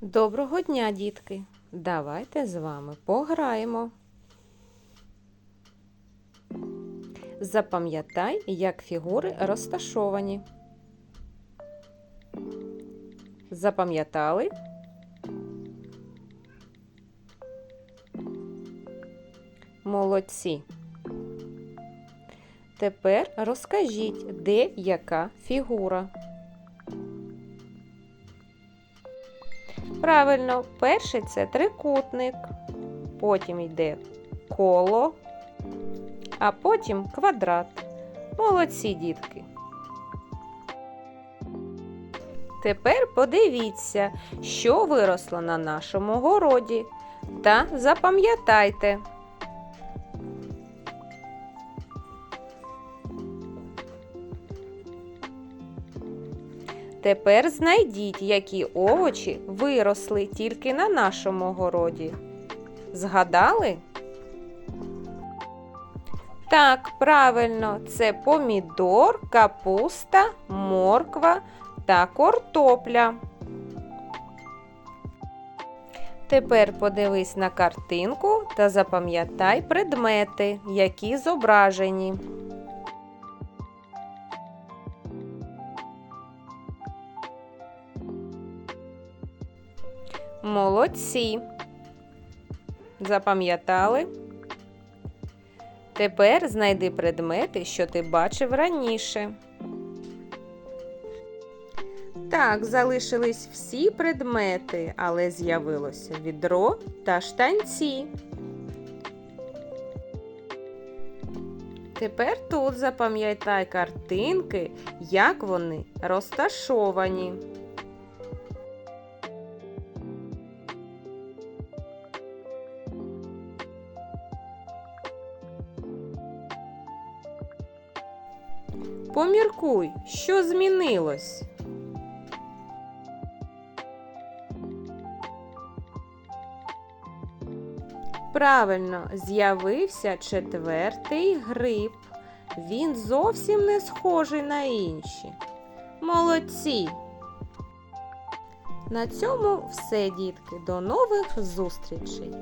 Доброго дня, дітки! Давайте з вами пограємо. Запам'ятай, як фігури розташовані. Запам'ятали? Молодці. Тепер розкажіть, де яка фігура. Правильно, перший це трикутник, потім йде коло, а потім квадрат. Молодці дітки. Тепер подивіться, що виросло на нашому городі. Та запам'ятайте. Тепер знайдіть, які овочі виросли тільки на нашому городі. Згадали? Так, правильно, це помідор, капуста, морква та картопля. Тепер подивись на картинку та запам'ятай предмети, які зображені. Молодці. Запам'ятали? Тепер знайди предмети, що ти бачив раніше. Так, залишились всі предмети, але з'явилося відро та штанці. Тепер тут запам'ятай картинки, як вони розташовані. Поміркуй, що змінилось. Правильно, з'явився четвертий гриб. Він зовсім не схожий на інші. Молодці! На цьому все, дітки. До нових зустрічей!